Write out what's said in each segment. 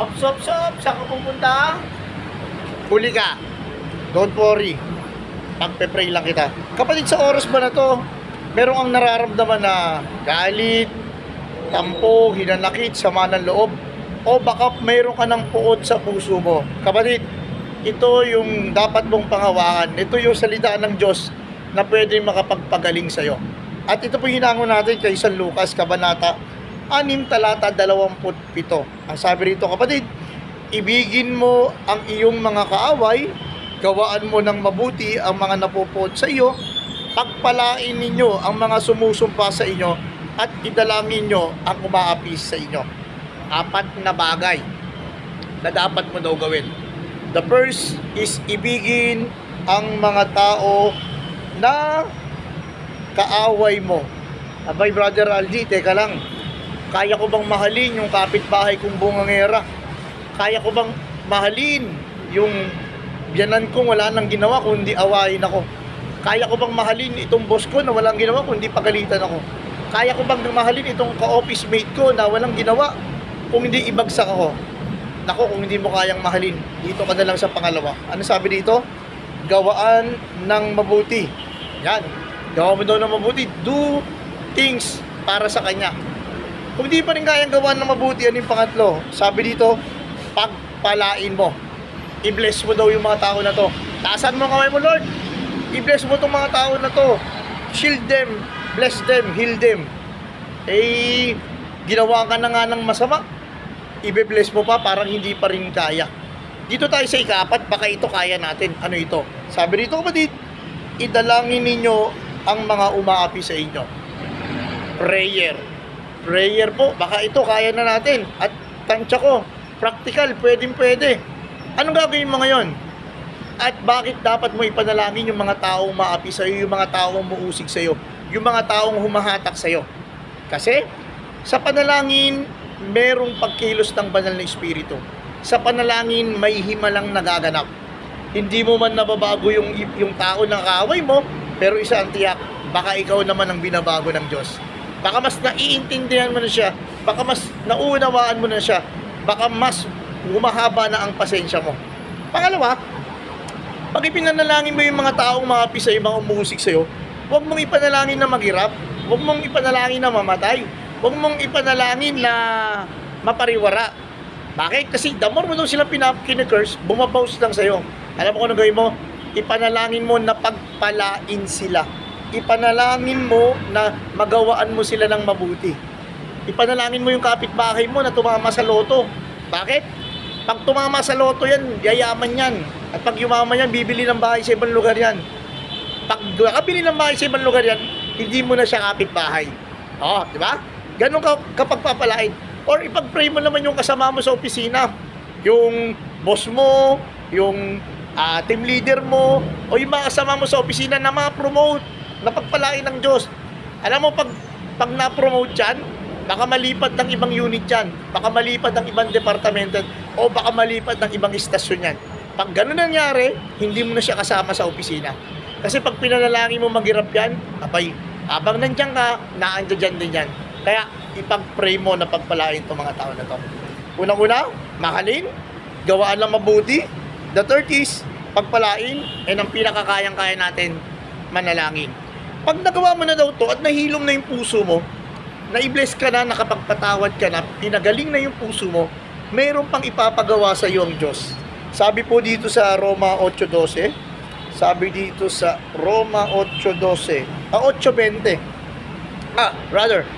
Ops, ops, ops. Saan ka pupunta? Huli ka. Don't worry. Pagpe-pray lang kita. Kapatid, sa oras ba na to, merong ang nararamdaman na galit, tampo, hinanakit, sama ng loob, o baka mayroon ka ng puot sa puso mo. Kapatid, ito yung dapat mong pangawakan. Ito yung salita ng Diyos na pwede makapagpagaling sa'yo. At ito po hinango natin kay San Lucas, Kabanata 6, talata 27. Ang sabi rito, kapatid, ibigin mo ang iyong mga kaaway, gawaan mo ng mabuti ang mga napupuot sa iyo, pagpalain ninyo ang mga sumusumpa sa inyo, at idalangin nyo ang umaapis sa inyo. Apat na bagay na dapat mo daw gawin. The first is ibigin ang mga tao na kaaway mo. Abay, Brother Aldi, teka lang. Kaya ko bang mahalin yung kapitbahay kong bungangera? Kaya ko bang mahalin yung biyanan kong wala nang ginawa kundi awayin ako? Kaya ko bang mahalin itong boss ko na walang ginawa kundi pagalitan ako? Kaya ko bang mahalin itong ka-office mate ko na walang ginawa kung hindi ibagsak ako? Nako, kung hindi mo kayang mahalin, dito ka na lang sa pangalawa. Ano sabi dito? Gawaan ng mabuti. Yan. Gawa mo daw ng mabuti. Do things para sa kanya. Kung di pa rin kayang gawa ng mabuti, ano yung pangatlo? Sabi dito, pagpalain mo. I-bless mo daw yung mga tao na to. Taasan mo kamay mo, Lord. I-bless mo itong mga tao na to. Shield them, bless them, heal them. Eh, ginawa ka na nga ng masama. Ibe-bless mo pa, parang hindi pa rin kaya. Dito tayo sa ikapat, baka ito kaya natin. Ano ito? Sabi dito, kapatid, idalangin ninyo ang mga umaapi sa inyo. Prayer. Prayer po, baka ito kaya na natin. At tansya ko, practical, pwedeng pwede. Anong gagawin mo ngayon? At bakit dapat mo ipanalangin yung mga taong maapi sa iyo, yung mga taong muusig sa iyo, yung mga taong humahatak sa iyo? Kasi sa panalangin, merong pagkilos ng banal na espiritu. Sa panalangin, may himalang nagaganap. Hindi mo man nababago yung yung tao na kaaway mo, pero isa ang tiyak, baka ikaw naman ang binabago ng Diyos. Baka mas naiintindihan mo na siya, baka mas nauunawaan mo na siya, baka mas humahaba na ang pasensya mo. Pangalawa, pag ipinanalangin mo yung mga taong mga pisa, yung mga umusik sa'yo, huwag mong ipanalangin na maghirap, huwag mong ipanalangin na mamatay, huwag mong ipanalangin na mapariwara. Bakit? Kasi the more mo daw sila pinap-curse, bumabounce lang sa'yo. Alam mo kung ano gawin mo? Ipanalangin mo na pagpalain sila. Ipanalangin mo na magawaan mo sila ng mabuti. Ipanalangin mo yung kapitbahay mo na tumama sa loto. Bakit? Pag tumama sa loto yan, yayaman yan. At pag yumaman yan, bibili ng bahay sa ibang lugar yan. Pag nakabili ng bahay sa ibang lugar yan, hindi mo na siya kapitbahay. Oh, di ba? Ganun ka kapag papalain. Or ipag-pray mo naman yung kasama mo sa opisina. Yung boss mo, yung ah, team leader mo, o yung mga kasama mo sa opisina na ma-promote, na pagpalain ng Diyos. Alam mo, pag, pag na-promote yan, baka malipat ng ibang unit yan, baka malipat ng ibang departamento, o baka malipat ng ibang istasyon yan. Pag ganun nangyari, hindi mo na siya kasama sa opisina. Kasi pag pinanalangin mo maghirap yan, abay, habang nandiyan ka, naandyan dyan din yan. Kaya, ipag-pray mo na pagpalain itong mga tao na to. Unang-una, mahalin, gawaan lang mabuti. The third is, pagpalain, and ang pinakakayang-kaya natin, manalangin. Pag nagawa mo na daw to at nahilom na yung puso mo, na-bless ka na, nakapagpatawad ka na, pinagaling na yung puso mo, mayroon pang ipapagawa sa iyo ang Diyos. Sabi po dito sa Roma 8.12, sabi dito sa Roma 8.12, ah, 8.20, ah, rather,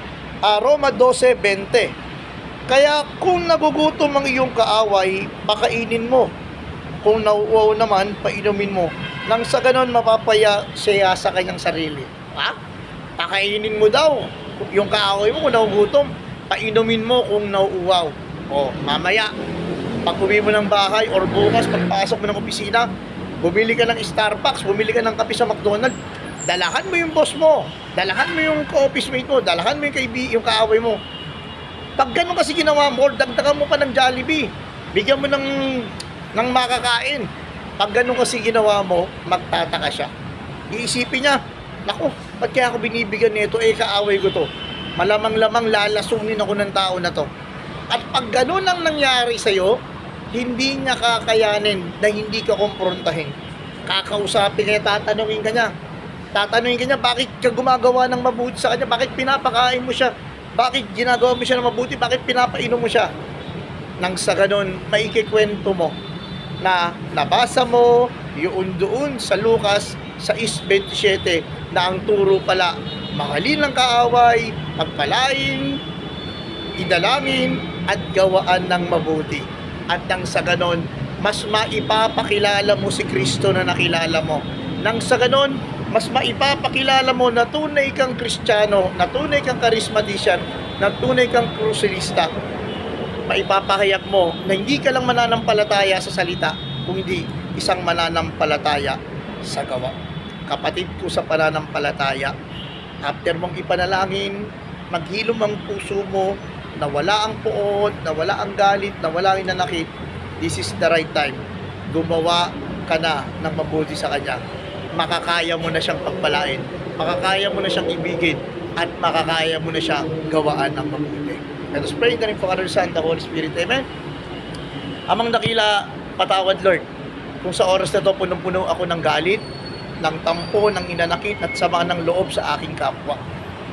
ah, Roma 12.20, kaya kung nagugutom ang iyong kaaway, pakainin mo. Kung nauuaw naman, painumin mo. Nang sa ganon, mapapaya siya sa kanyang sarili. Ha? Pakainin mo daw yung kaaway mo kung nagugutom. Painumin mo kung nauuaw. O, mamaya, pag uwi mo ng bahay or bukas, pagpasok mo ng opisina, bumili ka ng Starbucks, bumili ka ng kape sa McDonald's, dalahan mo yung boss mo, dalahan mo yung ka-office mate mo, dalahan mo yung, kaibi, yung kaaway mo. Pag ganun kasi ginawa mo, dagdagan mo pa ng Jollibee. Bigyan mo ng, ng makakain. Pag ganun kasi ginawa mo, magtataka siya. Iisipin niya, naku, ba't kaya ako binibigyan nito? Eh, kaaway ko to. Malamang-lamang lalasunin ako ng tao na to. At pag ganun ang nangyari sa'yo, hindi niya kakayanin na hindi ka kumprontahin. Kakausapin kanya, tatanungin ka niya. Tatanungin ka niya, bakit ka gumagawa ng mabuti sa kanya? Bakit pinapakain mo siya? Bakit ginagawa mo siya ng mabuti? Bakit pinapainom mo siya? Nang sa ganun, maikikwento mo na nabasa mo yun doon sa Lucas sa 6.27 na ang turo pala mahalin ng kaaway, pagpalain, idalangin at gawaan ng mabuti. At nang sa ganon, mas maipapakilala mo si Kristo na nakilala mo. Nang sa ganon, mas maipapakilala mo na tunay kang Kristiyano, na tunay kang karismatisyan, na tunay kang krusilista. Maipapahayag mo na hindi ka lang mananampalataya sa salita, kung hindi isang mananampalataya sa gawa. Kapatid ko sa pananampalataya, after mong ipanalangin, maghilom ang puso mo, na wala ang puot, na wala ang galit, na wala ang inanakit, this is the right time. Gumawa ka na ng mabuti sa Kanya. Makakaya mo na siyang pagpalain, makakaya mo na siyang ibigin, at makakaya mo na siyang gawaan ng mabuti. Let us pray in the name of Father, Son, the Holy Spirit. Amen. Amang dakila, patawad Lord. Kung sa oras na to punong-puno ako ng galit, ng tampo, ng inanakit at sama ng loob sa aking kapwa.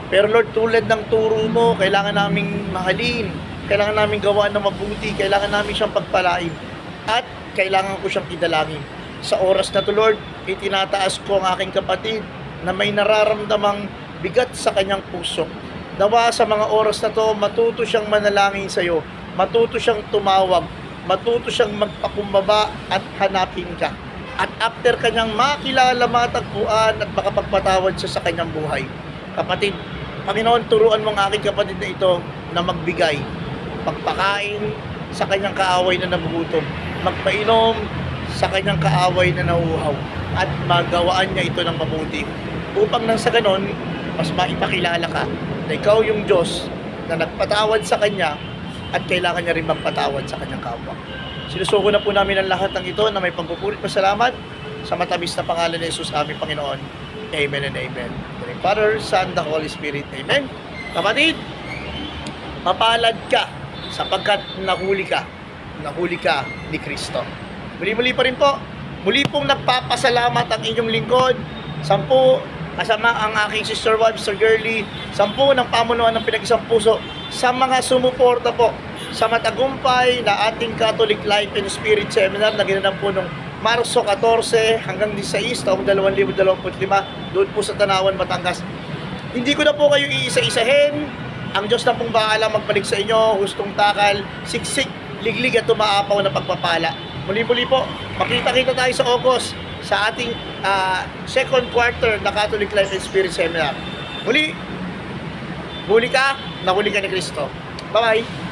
Pero Lord, tulad ng turo mo, kailangan naming mahalin, kailangan naming gawaan ng mabuti, kailangan namin siyang pagpalain, at kailangan ko siyang idalangin. Sa oras na to, Lord, itinataas ko ang aking kapatid na may nararamdamang bigat sa kanyang puso. Nawa sa mga oras na to, matuto siyang manalangin sa iyo, matuto siyang tumawag, matuto siyang magpakumbaba at hanapin ka. At after kanyang makilala, matagpuan at makapagpatawad siya sa kanyang buhay. Kapatid, Panginoon, turuan mo ang aking kapatid na ito na magbigay, magpakain sa kanyang kaaway na nagugutom, magpainom sa kanyang kaaway na nauuhaw, at magawaan niya ito ng mabuti. Upang nang sa ganon, mas maipakilala ka na ikaw yung Diyos na nagpatawad sa kanya at kailangan niya rin magpatawad sa kanyang kapwa. Sinusuko na po namin ang lahat ng ito na may pagpupurit pasalamat sa matamis na pangalan ni Jesus aming Panginoon. Amen and Amen. The Father, Son, the Holy Spirit. Amen. Kapatid, mapalad ka sapagkat nahuli ka. Nahuli ka ni Kristo. Muli-muli pa rin po. Muli pong nagpapasalamat ang inyong lingkod. Sampu, kasama ang aking sister wife, Sir Girly. Sampu ng pamunuan ng pinag-isang puso sa mga sumuporta po sa matagumpay na ating Catholic Life and Spirit Seminar na ginanap po nung Marso 14 hanggang 16 taong 2025 doon po sa Tanawan, Batangas. Hindi ko na po kayo iisa-isahin. Ang Diyos na pong bahala magbalik sa inyo, hustong takal, siksik, liglig at tumaapaw na pagpapala. Muli-muli po, makita-kita tayo sa August sa ating ah, second quarter na Catholic Life and Spirit Seminar. Muli, huli ka, nahuli ka ni Kristo. Bye-bye!